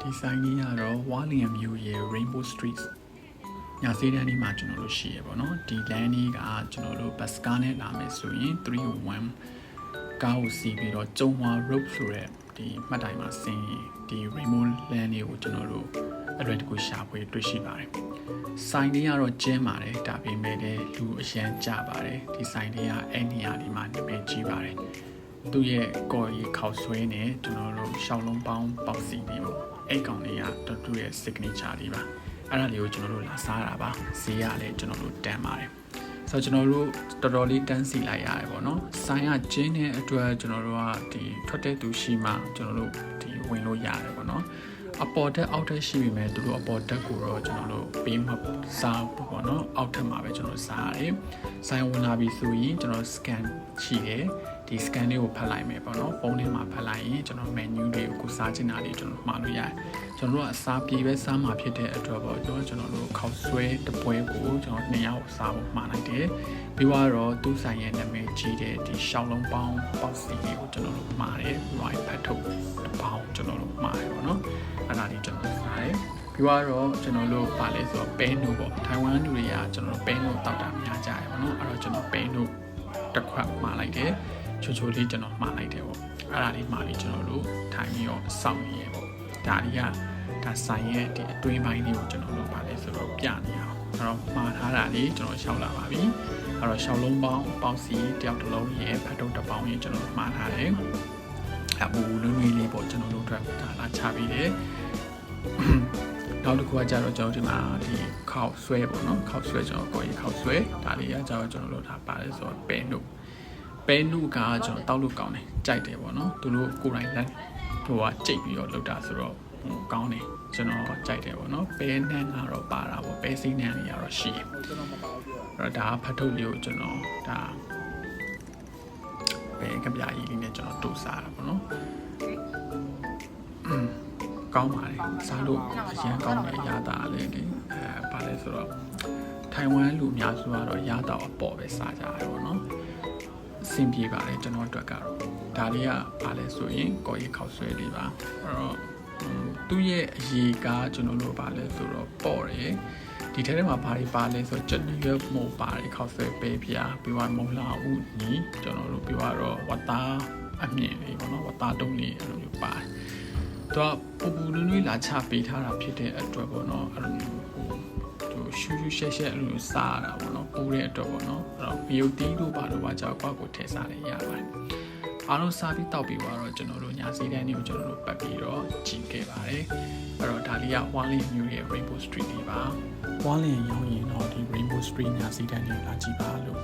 ဒီဆိုင်လေးကတော့ဝါလင်မြို့ရဲ့ Rainbow Street ညာစေးတန်းလေးမှာကျွန်တော်တို့ရှိရပါတော့ဒီလမ်းလေးကကျွန်တော်တို့ဘတ်စကားနဲ့လာမယ်ဆိုရင်301ကားကိုစီးပြီးတော့ကျုံဝါ road ဆိုတဲ့ဒီမှတ်တိုင်မှာဆင်းရင်ဒီ Rainbow Land လေးကိုကျွန်တော်တို့အလွယ်တကူရှာဖွေတွေ့ရှိပါတယ်ဆိုင်လေးကတော့ကျင်းပါတယ်ဒါပေမဲ့လည်းလူအရန်ကြပါတယ်ဒီဆိုင်လေးကအဲ့နေရာဒီမှာနာမည်ကြီးပါတယ် သူ့ရဲ့ကော်ရီခောက်ဆွဲနဲ့ကျွန်တော်တို့ရှောင်းလုံးပေါင်းပေါက်စီလေးပေါ့အဲ့ကောင်လေးကတူတူရဲ့ signature လေးပါအဲ့ဒါလေးကိုကျွန်တော်တို့လာစားတာပါဈေးကလည်းကျွန်တော်တို့တန်ပါတယ်ဆိုတော့ကျွန်တော်တို့တော်တော်လေးတန်းစီလိုက်ရတယ်ပေါ့နော်ဆိုင်ကကျင်းတဲ့အတွက်ကျွန်တော်တို့ကဒီထွက်တဲ့သူရှိမှကျွန်တော်တို့ဒီဝင်လို့ရတယ်ပေါ့နော် အပေါ်တက်အောက်တက်ရှိပြီမဲ့သူတို့အပေါ်တက်ကိုတော့ကျွန်တော်တို့ပေးမစားဘူးပေါ့နော်အောက်ထက်မှာပဲကျွန်တော်စားရတယ်ဆိုင်ဝင်လာပြီဆိုရင်ကျွန်တော် scan ရှိတယ်ဒီ scan လေးကိုဖတ်လိုက်မယ်ပေါ့နော်ဖုန်းထဲမှာဖတ်လိုက်ရင်ကျွန်တော် menu တွေကိုကိုစားချင်တာလေးကျွန်တော်မှားလို့ရတယ် ကျွန်တော်တို့ကအစားပြေပဲစားမှာဖြစ်တဲ့အတွက်ပေါ့ကျွန်တော်ကျွန်တော်တို့ခောက်ဆွဲတပွဲကိုကျွန်တော်နှစ်ယောက်စားဖို့မှားလိုက်တယ်ပြီးတော့သူ့ဆိုင်ရဲ့နာမည်ကြီးတဲ့ဒီရှောင်းလုံးပေါင်းပေါက်စီလေးကိုကျွန်တော်တို့မှားတယ် right ဖတ်ထုတ်တစ်ပေါင်းကျွန်တော်တို့မှားတယ်ပေါ့နော်အဲ့ဒါလေးကျွန်တော်စားတယ်ပြီးတော့ကျွန်တော်တို့ပါလဲဆိုတော့ပဲနူပေါ့ထိုင်ဝမ်လူတွေကကျွန်တော်တို့ပဲနူတောက်တာများကြရပါတော့အဲ့တော့ကျွန်တော်ပဲနူတစ်ခွက်မှားလိုက်တယ်ချိုချိုလေးကျွန်တော်မှားလိုက်တယ်ပေါ့အဲ့ဒါလေးမှာပြီးကျွန်တော်တို့ထိုင်ပြီးတော့စောင့်နေရပေါ့ဒါတွေက ဒါဆိုင်ရဲ့ဒီအတွင်းပိုင်းလေးကိုကျွန်တော်တို့ပါလဲဆိုတော့ပြနေအောင်အဲ့တော့မှားထားတာလေးကျွန်တော်ရှောက်လာပါပြီအဲ့တော့ရှောက်လုံးပေါင်းပေါင်းစီတယောက်တစ်လုံးရဲ့ဖတ်တုပ်တစ်ပေါင်းရဲ့ကျွန်တော်မှားထားတယ်အပူနွေးနွေးလေးပေါ့ကျွန်တော်တို့အတွက်ဒါလာချပြီးတယ်နောက်တစ်ခုကကြတော့ကျွန်တော်ဒီမှာဒီခောက်ဆွဲပေါ့နော်ခောက်ဆွဲကျွန်တော်ကိုယ်ခောက်ဆွဲဒါလေးကကြတော့ကျွန်တော်တို့ဒါပါတယ်ဆိုတော့ပဲနုပဲနုကကျွန်တော်တောက်လို့ကောင်းတယ်ကြိုက်တယ်ပေါ့နော်သူတို့ကိုယ်တိုင်လက်ဟိုကကြိတ်ပြီးတော့လုပ်တာဆိုတော့ဟို ကောင်းတယ်ကျွန်တော်ကြိုက်တယ်ပေါ့နော်ပဲနှန်းကတော့ပါတာပေါ့ပဲစိနှန်းလေးကတော့ရှိတယ်အဲ့တော့ဒါဖတ်ထုတ်လေးကိုကျွန်တော်ဒါပဲကပြာကြီးလေးနဲ့ကျွန်တော်တူစားတာပေါ့နော်ကောင်းပါလေစားလို့အရင်ကောင်းတယ်ရတာလည်းလေအဲပါလဲဆိုတော့ထိုင်ဝမ်လူအများစုကတော့ရတာအပေါ်ပဲစားကြတယ်ပေါ့နော်အဆင်ပြေပါတယ်ကျွန်တော်အတွက်ကတော့ဒါလေးကပါလဲဆိုရင်ကော်ရီခောက်ဆွဲလေးပါအဲ့တော့ သူ့ရဲ့အရေးကကျွန်တော်တို့ပါလဲဆိုတော့ပေါ့တယ်ဒီထဲထဲမှာဘာတွေပါလဲဆိုတော့ကျွန်တော်ရွက်မို့ပါတယ်ခောက်ဆွဲပေးပြပြီးတော့မုံလာဦးညီကျွန်တော်တို့ပြီးတော့ဝတ်သားအမြင့်လေးပေါ့နော်ဝတ်သားတုံးလေးအဲ့လိုမျိုးပါတယ်တော့ပူပူနွေးနွေးလာချပေးထားတာဖြစ်တဲ့အတွက်ပေါ့နော်အဲ့လိုမျိုးဟိုသူရှူးရှူးရှက်ရှက်အဲ့လိုစားရတာပေါ့နော်ပူတဲ့အတွက်ပေါ့နော်အဲ့တော့ဘီယိုတီတို့ဘာလို့ပါကြောက်ကွာကိုထည့်စားရရပါတယ် အားလုံးစားပြီးတောက်ပြီးတော့ကျွန်တော်တို့ညာစီတန်းတွေကိုကျွန်တော်တို့ပတ်ပြီးတော့ကြည့်ခဲ့ပါတယ်အဲ့တော့ဒါလေးက Wally New ရဲ့ Rainbow Street လေးပါ Wally ရောင်းရင်တော့ဒီ Rainbow Street ညာစီတန်းတွေလာကြည့်ပါလို့